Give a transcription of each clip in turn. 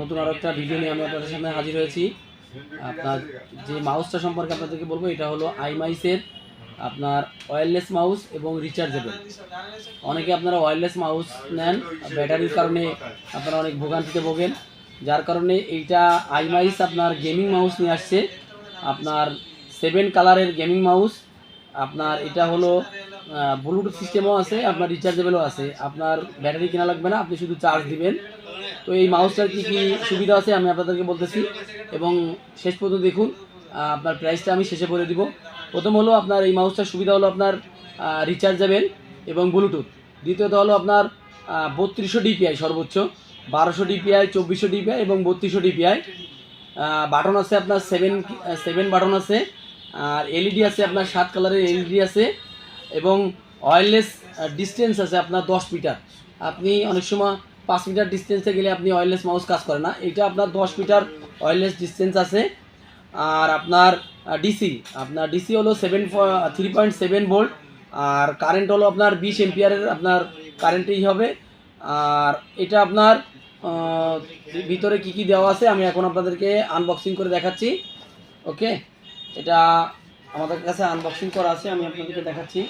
নতুন আরও একটা ভিডিও নিয়ে আমি আপনাদের সামনে হাজির হয়েছি। আপনার যে মাউসটা সম্পর্কে আপনাদেরকে বলব, এটা হলো আইমাইসের আপনার ওয়্যারলেস মাউস এবং রিচার্জেবল অনেকে আপনারা ওয়্যারলেস মাউস নেন ব্যাটারির কারণে আপনারা অনেক ভোগান্তিতে ভোগেন। যার কারণে এইটা আইমাইস আপনার গেমিং মাউস নিয়ে আসছে। আপনার সেভেন কালারের গেমিং মাউস আপনার এটা হলো ব্লুটুথ সিস্টেমও আছে, আপনার রিচার্জেবলও আছে। আপনার ব্যাটারি কেনা লাগবে না, আপনি শুধু চার্জ দিবেন। তো এই মাউসটার কী কী সুবিধা আছে আমি আপনাদেরকে বলতেছি। এবং শেষ পর্যন্ত দেখুন আপনার প্রাইসটা আমি শেষে বলে দিব। প্রথম হলো আপনার এই মাউসটার সুবিধা হলো আপনার রিচার্জেবেল এবং ব্লুটুথ দ্বিতীয়ত হলো আপনার বত্রিশশো ডিপিআই সর্বোচ্চ, বারোশো ডিপিআই চব্বিশশো ডিপিআই এবং বত্রিশশো ডিপিআই বাটন আছে আপনার সেভেন সেভেন বাটন আছে, আর এলইডি আছে আপনার সাত কালারের এলইডি আছে এবং ওয়্যারলেস ডিস্টেন্স আছে আপনার দশ মিটার আপনি অনেক সময় পাঁচ মিটার ডিস্টেন্সে গেলে আপনি ওয়্যারলেস মাউস কাজ করে না। এটা আপনার দশ মিটার ওয়্যারলেস ডিস্টেন্স আছে। আর আপনার ডিসি আপনার ডিসি হলো seven three point seven volt আর কারেন্ট হলো আপনার বিশ এম্পিয়ারের আপনার কারেন্টেই হবে। আর এটা আপনার ভিতরে কি কি দেওয়া আছে আমি এখন আপনাদেরকে আনবক্সিং করে দেখাচ্ছি। ওকে এটা আমাদের কাছে আনবক্সিং করা আছে, আমি আপনাদেরকে দেখাচ্ছি।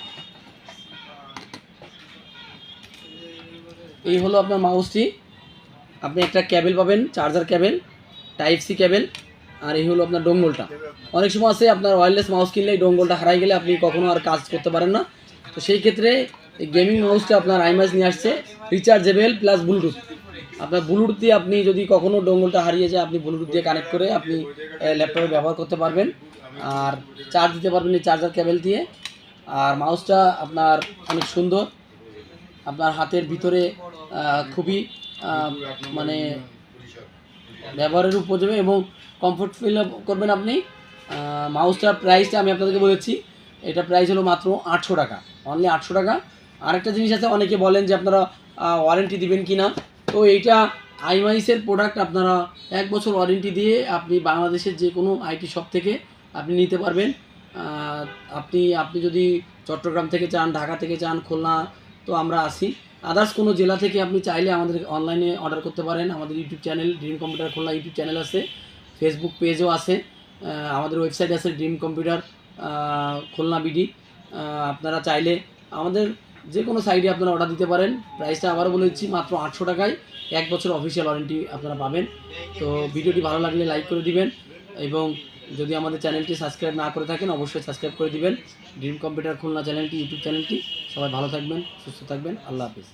এই হলো আপনার মাউসটি আপনি একটা ক্যাবেল পাবেন charger cable type C cable আর এই হলো আপনার ডোঙ্গলটা অনেক সময় আছে আপনার ওয়্যারলেস মাউস কিনলে ডোঙ্গলটা হারাই গেলে আপনি কখনো আর কাজ করতে পারেন না। তো সেই ক্ষেত্রে এই গেমিং মাউসটা আপনার আইমাস নিয়ে আসছে রিচার্জেবল প্লাস ব্লুটুথ আপনার ব্লুটুথ দিয়ে আপনি যদি কখনো ডোঙ্গলটা হারিয়ে যায়, আপনি ব্লুটুথ দিয়ে কানেক্ট করে আপনি ল্যাপটপে ব্যবহার করতে পারবেন। আর চার্জ দিতে পারবেন এই চার্জার ক্যাবেল দিয়ে। আর মাউসটা আপনার অনেক সুন্দর। আপনার হাতের ভিতরে খুবই মানে ব্যবহারের উপযোগী এবং কমফোর্ট ফিল করবেন আপনি। মাউসটার প্রাইসটা আমি আপনাদেরকে বলেছি, এটা প্রাইস হলো মাত্র আটশো টাকা। অনলি আটশো টাকা। আরেকটা জিনিস আছে, অনেকে বলেন যে আপনারা ওয়ারেন্টি দিবেন কি না তো এইটা আইমাইসের প্রোডাক্ট আপনারা এক বছর ওয়ারেন্টি দিয়ে আপনি বাংলাদেশের যে কোনো আইটি শপ থেকে আপনি নিতে পারবেন। আপনি আপনি যদি চট্টগ্রাম থেকে চান, ঢাকা থেকে চান, খুলনা তো আমরা আসি আদার্স কোনো জেলা থেকে আপনি চাইলে আমাদের অনলাইনে অর্ডার করতে পারেন। আমাদের ইউটিউব চ্যানেল ড্রিম কম্পিউটার খোলা ইউটিউব চ্যানেল আছে। ফেসবুক পেজও আছে। আমাদের ওয়েবসাইট আছে ড্রিম কম্পিউটার খুলনা বিডি আপনারা চাইলে আমাদের যে কোনো সাইডে আপনারা অর্ডার দিতে পারেন। প্রাইসটা আবারও বলে দিচ্ছি, মাত্র আটশো টাকায় এক বছর অফিসিয়াল ওয়ারেন্টি আপনারা পাবেন। তো ভিডিওটি ভালো লাগলে লাইক করে দিবেন। এবং যদি আমাদের চ্যানেলটি সাবস্ক্রাইব না করে থাকেন, অবশ্যই সাবস্ক্রাইব করে দিবেন। ড্রিম কম্পিউটার খুলনা চ্যানেলটি ইউটিউব চ্যানেলটি। সবাই ভালো থাকবেন, সুস্থ থাকবেন। আল্লাহ হাফিজ।